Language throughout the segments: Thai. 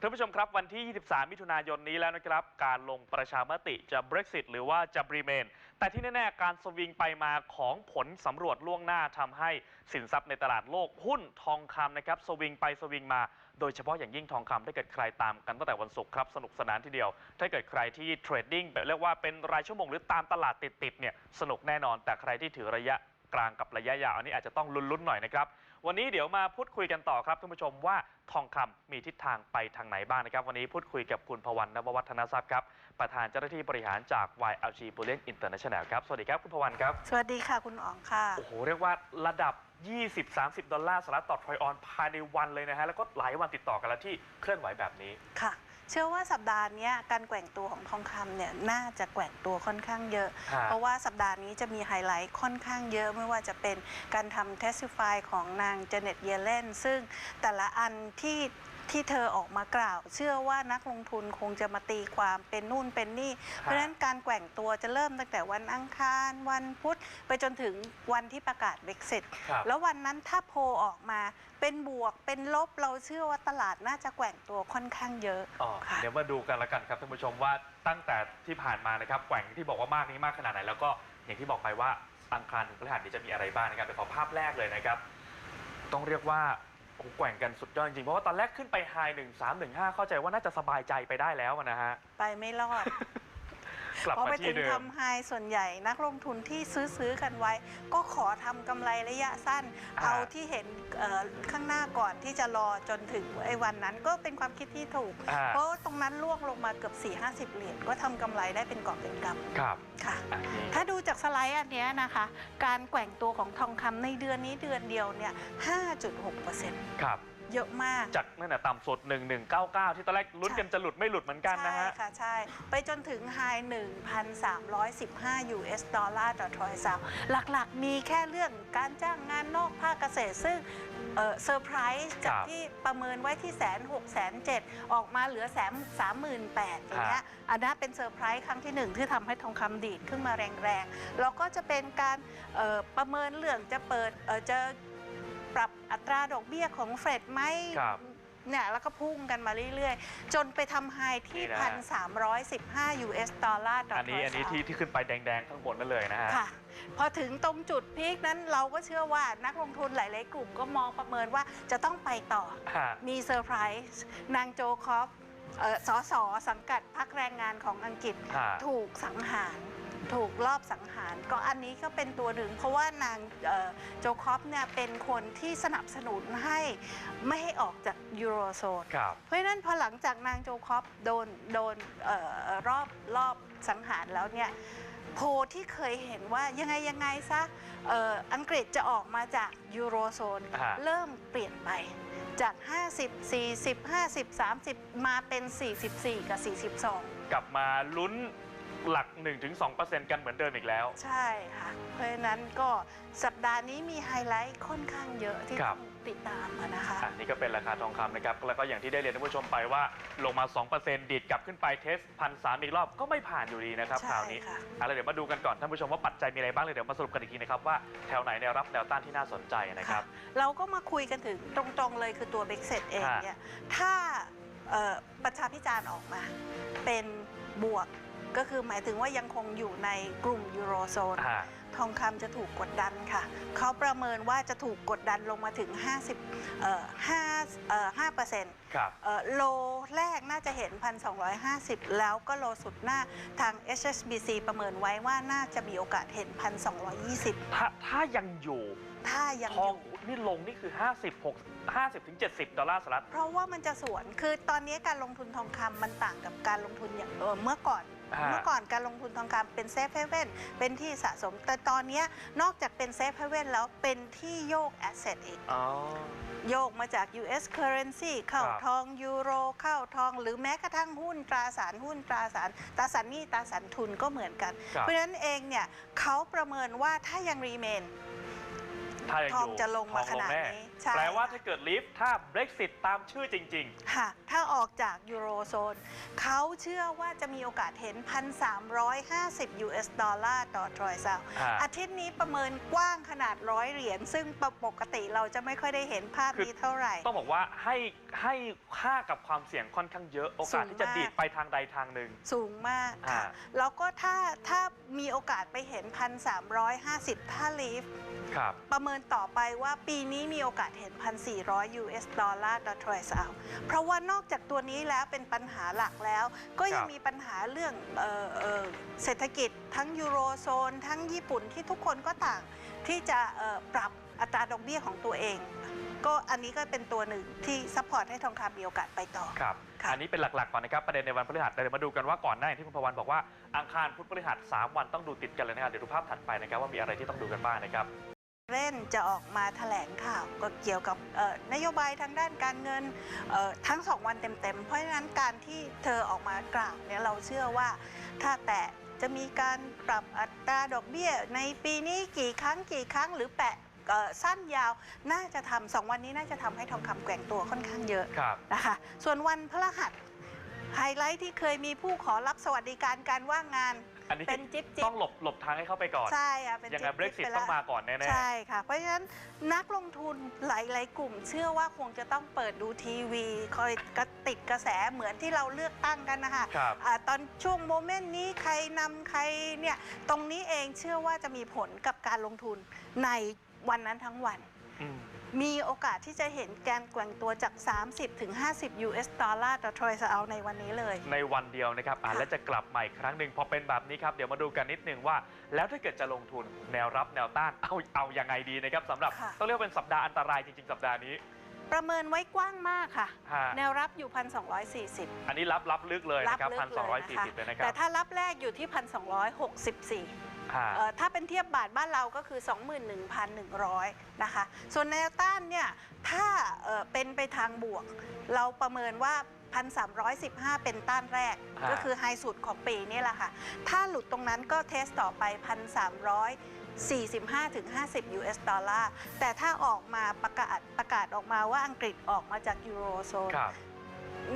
ท่านผู้ชมครับวันที่ 23 มิถุนายนนี้แล้วนะครับ การลงประชามติจะ Brexit หรือว่าจะ Remain แต่ที่แน่ ๆ การสวิงไปมาของผลสำรวจล่วงหน้าทำให้สินทรัพย์ในตลาดโลกหุ้นทองคำนะครับ สวิงไปสวิงมา โดยเฉพาะอย่างยิ่งทองคำถ้าเกิดใครตามกันตั้งแต่วันศุกร์ครับ สนุกสนานทีเดียว ถ้าเกิดใครที่เทรดดิ้งแบบเรียกว่าเป็นรายชั่วโมงหรือตามตลาดติดๆเนี่ยสนุกแน่นอน แต่ใครที่ถือระยะกลางกับระยะยาวอันนี้อาจจะต้องลุ้นๆหน่อยนะครับ วันนี้เดี๋ยวมาพูดคุยกันต่อครับท่านผู้ชมว่าทองคำมีทิศทางไปทางไหนบ้างนะครับ วันนี้พูดคุยกับคุณพวันนววัฒนทรัพย์ครับประธานเจ้าหน้าที่บริหารจาก YLG Bullion International ครับสวัสดีครับคุณพวันครับ สวัสดีค่ะคุณอ๋องค่ะโอ้โหเรียกว่าระดับ 20-30 ดอลลาร์สหรัฐต่อทรอยออนภายในวันเลยนะฮะแล้วก็หลายวันติดต่อกันแล้วที่เคลื่อนไหวแบบนี้ค่ะ เชื่อว่าสัปดาห์เนี้ยการแกว่งตัวของทองคำเนี่ยน่าจะแกว่งตัวค่อนข้างเยอะ ฮะ เพราะว่าสัปดาห์นี้จะมีไฮไลท์ค่อนข้างเยอะไม่ว่าจะเป็นการทำ testify ของนางเจเน็ตเยเลนซึ่งแต่ละอันที่ ที่เธอออกมากล่าว เชื่อว่านักลงทุนคงจะมาตีความเป็นนู่นเป็นนี่ เพราะฉะนั้นการแกว่งตัวจะเริ่มตั้งแต่วันอังคาร วันพุธไปจนถึงวันที่ประกาศเบ x เ t ครับแล้ววันนั้นถ้าโพลออกมาเป็นบวกเป็นลบเราเชื่อว่าตลาดน่าจะแกว่งตัวค่อนข้างเยอะอ๋อค่ะ เดี๋ยวมาดูกันละกันครับท่านผู้ชมว่าตั้งแต่ที่ผ่านมานะครับแกว่งที่บอกว่ามากนี้มากขนาดไหน แล้วก็อย่างที่บอกไปว่าอังคารถึงพฤหัสนี้จะมีอะไรบ้างนะครับเดี๋ยวขอภาพแรกเลยนะครับ ต้องเรียกว่า โอ้โหแกว่งกันสุดยอดจริงๆ เพราะว่าตอนแรกขึ้นไปไฮหนึ่งสามหนึ่งห้าเข้าใจว่าน่าจะสบายใจไปได้แล้วนะฮะ ไปไม่รอด กลับพอมาไปถึที่งเดิม ทำไฮส่วนใหญ่นักลงทุนที่ซื้อซื้อกันไว้ ก็ขอทำกำไรระยะสั้น อ่า เอาที่เห็นเอ่อข้างหน้าก่อนที่จะรอจนถึงไอ้วันนั้นก็เป็นความคิดที่ถูก อ่าเพราะว่าตรงนั้นล่วงลงมาเกือบ 4 5 0 เหรียญก็ทำกำไรได้เป็นกอบเป็นกำครับค่ะ อันนี้ ถ้าดูจากสไลด์อันเนี้ยนะคะ การแกว่งตัวของทองคำในเดือนนี้เดือนเดียวเนี่ย 5.6%ครับ เยอะมาก จากนั่นนะต่ำสุด 1199 ที่ตอนแรกลุ้นกันจะหลุดไม่หลุดเหมือนกันนะฮะ ใช่ค่ะ ใช่ ไปจนถึงไฮ1,315 US ดอลลาร์ต่อทรอยซาวหลักๆ มีแค่เรื่องการจ้างงานนอกภาคเกษตร ซึ่งเซอร์ไพรส์จากครับที่ประเมินไว้ที่แสนหกแสนเจ็ดออกมาเหลือแสนสามหมื่นแปดอย่างเงี้ยอันนั้นเป็นเซอร์ไพรส์ครั้งที่หนึ่งที่ทำให้ทองคำดีดขึ้นมาแรงๆ แล้วก็จะเป็นการเอ่อประเมินเรื่องจะเปิดเอ่อจะ ปรับอัตราดอกเบี้ยของเฟดไหมครับเนี่ยแล้วก็พุ่งกันมาเรื่อยๆ จนไปทำไฮที่ นี่นะ 1,315 US ดอลลาร์ต่ออันนี้ทรยอันนี้ซาวที่ที่ขึ้นไปแดงๆ ข้างบนนั่นเลยนะฮะ ค่ะ พอถึงตรงจุดพีคนั้นเราก็เชื่อว่านักลงทุนหลายๆ กลุ่มก็มองประเมินว่าจะต้องไปต่อ ฮะ มีเซอร์ไพรส์นางโจคอฟเอ่อสสสังกัดพรรคแรงงานของอังกฤษ ฮะ ถูกสังหาร ถูกรอบสังหาร ก็อันนี้ก็เป็นตัวหนึ่ง เพราะว่านางเอ่อโจคอฟเนี่ยเป็นคนที่สนับสนุนให้ไม่ให้ออกจากยูโรโซนครับเพราะฉะนั้นพอหลังจากนางโจคอฟโดนโดนเออรอบรอบสังหารแล้วเนี่ยโพลที่เคยเห็นว่ายังไงยังไงซะเอ่ออังกฤษจะออกมาจากยูโรโซนฮะเริ่มเปลี่ยนไปจาก 50 40 50 30 มาเป็น 44 กับ 42 กลับมาลุ้น หลัก 1-2%กันเหมือนเดิมอีกแล้ว ใช่ค่ะ เพราะฉะนั้นก็สัปดาห์นี้มีไฮไลท์ค่อนข้างเยอะที่ครัต้บองติดตามอะนะคะ อันนี้ก็เป็นราคาทองคำนะครับ แล้วก็อย่างที่ได้เรียนท่านผู้ชมไปว่า ลงมา 2%ดีดกลับขึ้นไปเทสพันสอีกรอบก็ไม่ผ่านอยู่ดีนะครับใช่คราวนี้ค่ะ เอาละเดี๋ยวมาดูกันก่อนท่านผู้ชมว่าปัจจัยมีอะไรบ้างเลยเดี๋ยวมาสรุปกันอีกทีนะครับว่าแถวไหนแนวรับแนวต้านที่น่าสนใจนะครับ เราก็มาคุยกันถึงตรงๆเลยคือตัวเบ x เซตเองฮะเนี่ยถ้าเอ่อประชาพิจารณ์ออกมา เป็นบวก ก็คือหมายถึงว่ายังคงอยู่ในกลุ่มยูโรโซน อ่า ทองคำจะถูกกดดันค่ะ เขาประเมินว่าจะถูกกดดันลงมาถึง 50เอ่อ5เอ่อ5เปอร์เซ็นต์ ครับ เอ่อโลแรกน่าจะเห็น 1,250 แล้วก็โลสุดหน้าทาง HSBC ประเมินไว้ว่าน่าจะมีโอกาสเห็น 1,220 ถ้าถ้ายังอยู่ ถ้ายังทอองยู่ นี่ลงนี่คือ56 50ถึง70 ดอลลาร์สหรัฐ เพราะว่ามันจะสวน คือตอนนี้การลงทุนทองคำมันต่างกับการลงทุนอย่างเออเมื่อก่อน ฮะ เมื่อก่อนการลงทุนทองคำเป็นเซฟเฮเว่นเป็นที่สะสม แต่ตอนนี้นอกจากเป็นเซฟเฮเว่นแล้วเป็นที่โยกแอสเซทอีก อ๋อ โยกมาจาก US currency เข้าครับ ทองยูโรเข้าทองหรือแม้กระทั่งหุ้นตราสารหุ้นตราสารตราสารหนี้ตราสารทุนก็เหมือนกัน ครับเพราะฉะนั้นเองเนี่ยเขาประเมินว่าถ้ายังรีเมน ถ้ายังทอองยู่จะลงมาทของนาดแนี้ ใช่ แปลว่าถ้าเกิดลีฟถ้า Brexit ตามชื่อจริง ค่ะถ้าออกจากยูโรโซนเขาเชื่อว่าจะมีโอกาสเห็น 1,350 US ดอลลาร์ต่อทรอยซาวๆอ่า อาทิตย์นี้ประเมินกว้างขนาดร้อยเหรียญซึ่งปกติเราจะไม่ค่อยได้เห็นภาพคือนี้เท่าไหร่ต้องบอกว่าให้ให้ค่ากับความเสี่ยงค่อนข้างเยอะโอกาสที่จะสูงมาก ดีดไปทางใดทางหนึ่ง สูงมากค่ะ อ่า แล้วก็ถ้าถ้ามีโอกาสไปเห็น 1,350 ถ้าลีฟ ครับ ประเมินต่อไปว่าปีนี้มีโอกาสเห็น 1,400 US ดอลลาร์ต่อทรอยซาวเพราะว่านอกจากตัวนี้แล้วเป็นปัญหาหลักแล้ว ก็ยังครับมีปัญหาเรื่องเอ่อเอ่อเศรษฐกิจทั้งยูโรโซน ทั้งญี่ปุ่นที่ทุกคนก็ต่างที่จะเอ่อปรับอัตราดอกเบี้ยของตัวเอง ก็อันนี้ก็เป็นตัวหนึ่งที่ซัพพอร์ตให้ทองคำมีโอกาสไปต่อครับค่ะอันนี้เป็นหลักๆก่อนนะครับประเด็นในวันพฤหัสแต่เดี๋ยวมาดูกันว่าก่อนหน้าอย่างที่คุณพวันบอกว่าอังคารพุธพฤหัสสามวันต้องดูติดกันเลยนะครับเดี๋ยวดูภาพถัดไปนะครับว่ามีอะไรที่ต้องดูกันบ้างนะครับ เล่นจะออกมาแถลงข่าวก็เกี่ยวกับเอ่อนโยบายทางด้านการเงินเอ่อทั้งสองวันเต็มๆ เพราะฉะนั้นการที่เธอออกมากล่าวเนี่ยเราเชื่อว่าถ้าแต่จะมีการปรับอัตราดอกเบี้ย ในปีนี้กี่ครั้งกี่ครั้งหรือแปะเอ่อสั้นยาวน่าจะทำสองวันนี้น่าจะทำให้ทองคำแกว่งตัวค่อนข้างเยอะครับนะคะส่วนวันพฤหัสไฮไลท์ที่เคยมีผู้ขอรับสวัสดิการการว่างงาน อันนี้เป็นจิ๊บจิ๊ต้บองหลบหลบทางให้เข้าไปก่อน ใช่ค่ะเป็นยังไงจิ๊บๆ Brexit ไปแล้วต้องมาก่อนแน่ ใช่ค่ะ เพราะฉะนั้นนักลงทุนหลาย ๆ กลุ่ม เชื่อว่าคงจะต้องเปิดดูทีวี คอยกระติดกระแสเหมือนที่เราเลือกตั้งกันนะคะๆครับอาตอนช่วงโมเมนต์นี้ใครนำใครเนี่ย ตรงนี้เองเชื่อว่าจะมีผลกับการลงทุนในวันนั้นทั้งวันอืม มีโอกาสที่จะเห็นการแกว่งตัวจาก 30 ถึง 50 US ดอลลาร์ต่อทรอยส์เอาในวันนี้เลย ในวันเดียวนะครับอ่าค่ะ และจะกลับมาอีกครั้งหนึ่งพอเป็นแบบนี้ครับ เดี๋ยวมาดูกันนิดนึงว่า แล้วถ้าเกิดจะลงทุนแนวรับแนวต้านเอาเอายังไงดีนะครับสำหรับค่ะต้องเรียกว่าเป็นสัปดาห์อันตรายจริงๆ สัปดาห์นี้ประเมินไว้กว้างมากค่ะ ฮะแนวรับอยู่ 1,240 อันนี้รับรับลึกเลยนะครับลึพันกสองร้อยเลสี่ยสิบนะคะเลยนะครัแต่บถ้ารับแรกอยู่ที่ 1,264 ฮะเอ่อถ้าเป็นเทียบบาทบ้านเราก็คือ 21,100 นะคะ ส่วนแนวต้านเนี่ยถ้าเอ่อเป็นไปทางบวก เราประเมินว่า 1,315 เป็นต้านแรกฮะก็คือไฮสุดของปีนี่แหละค่ะ ถ้าหลุดตรงนั้นก็เทสต่อไป 1,345ถึง50 US ดอลลาร์แต่ถ้าออกมาประกาศประกาศออกมาว่าอังกฤษออกมาจากยูโรโซน ครับ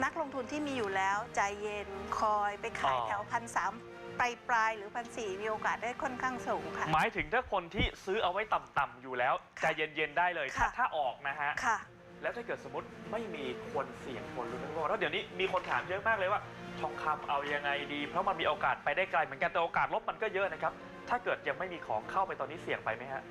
นักลงทุนที่มีอยู่แล้วใจเย็นคอยไปขายอ๋อ แถวพันสาม ปลายปลายๆหรือพันสี่มีโอกาสได้ค่อนข้างสูงค่ะ หมายถึงถ้าคนที่ซื้อเอาไว้ต่ำๆอยู่แล้วใจค่ะเย็นๆได้เลยค่ะถ้าถ้าออกนะฮะ ค่ะ แล้วถ้าเกิดสมมติไม่มีคนเสี่ยงคนรู้นนะแล้วเดี๋ยวนี้มีคนถามเยอะมากเลยว่า ทองคำเอายังไงดี เพราะมันมีโอกาสไปได้ไกลเหมือนกันแต่โอกาสลบมันก็เยอะนะครับ ถ้าเกิดยังไม่มีของเข้าไปตอนนี้เสี่ยงไปไหมฮะ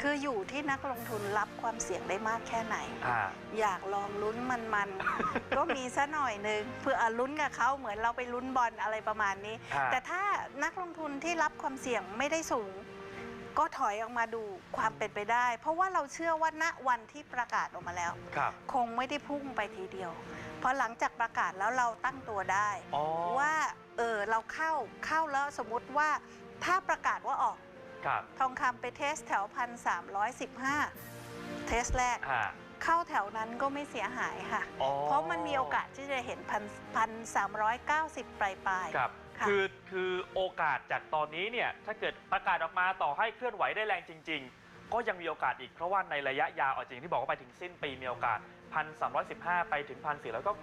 คืออยู่ที่นักลงทุนรับความเสี่ยงได้มากแค่ไหน อ่า อยากลองลุ้นมันๆ ก็มีซะหน่อยหนึ่งเพื่ออะลุ้นกับเขาเหมือนเราไปลุ้นบอลอะไรประมาณนี้อ่าแต่ถ้านักลงทุนที่รับความเสี่ยงไม่ได้สูง ก็ถอยออกมาดูความเป็นไปได้ เพราะว่าเราเชื่อว่าณวันที่ประกาศออกมาแล้ว ครับ คงไม่ได้พุ่งไปทีเดียว เพราะหลังจากประกาศแล้วเราตั้งตัวได้ อ๋อ ว่าเออเราเข้าเข้าแล้วสมมติว่า ถ้าประกาศว่าออก ครับทองคำไปเทสแถวพันสามร้อยสิบห้าเทสแรก อ่าเข้าแถวนั้นก็ไม่เสียหายค่ะ อ๋อเพราะมันมีโอกาสที่จะเห็นพันพันสามร้อยเก้าสิบปลายปลายๆครับค่ะ คือคือโอกาสจากตอนนี้เนี่ยถ้าเกิดประกาศออกมาต่อให้เคลื่อนไหวได้แรงจริง ๆ ก็ยังมีโอกาสอีกเพราะว่าในระยะยาวเอาจริงที่บอกว่าไปถึงสิ้นปีมีโอกาส 1,315 ไปถึง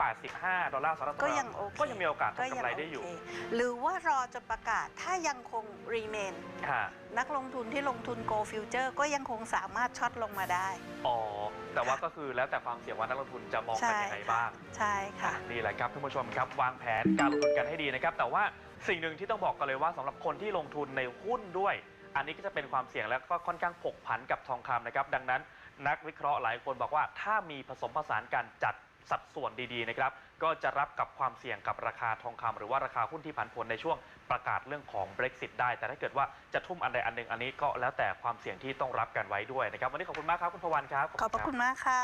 1,485 ดอลลาร์สหรัฐก็ยังโอเคก็ยังมีโอกาสก็ทำยักำไรได้อยู่ โเคหรือว่ารอจนประกาศถ้ายังคง remain ค่ะ นักลงทุนที่ลงทุน go future ก็ยังคงสามารถช็อตลงมาได้ อ๋อ แต่ว่าก็คือแล้วแต่ความเสี่ยงว่านักลงทุนจะมองกันยังไงบ้าง ใช่ค่ะ นี่แหละครับท่านผู้ชมครับวางแผนการลงทุนกันให้ดีนะครับ แต่ว่าสิ่งหนึ่งที่ต้องบอกกันเลยว่าสำหรับคนที่ลงทุนในหุ้นด้วย อันนี้ก็จะเป็นความเสี่ยงและก็ค่อนข้างผกผันกับทองคำนะครับ ดังนั้น นักวิเคราะห์หลายคนบอกว่า ถ้ามีผสมผสานการจัดสัดส่วนดีๆนะครับ ก็จะรับกับความเสี่ยงกับราคาทองคำหรือว่าราคาหุ้นที่ผันผวนในช่วงประกาศเรื่องของ Brexit ได้ แต่ถ้าเกิดว่าจะทุ่มอันใดอันหนึ่งอันนี้ก็แล้วแต่ความเสี่ยงที่ต้องรับกันไว้ด้วยนะครับ วันนี้ขอบคุณมากครับคุณพวันครับ ขอบพระคุณมากค่ะ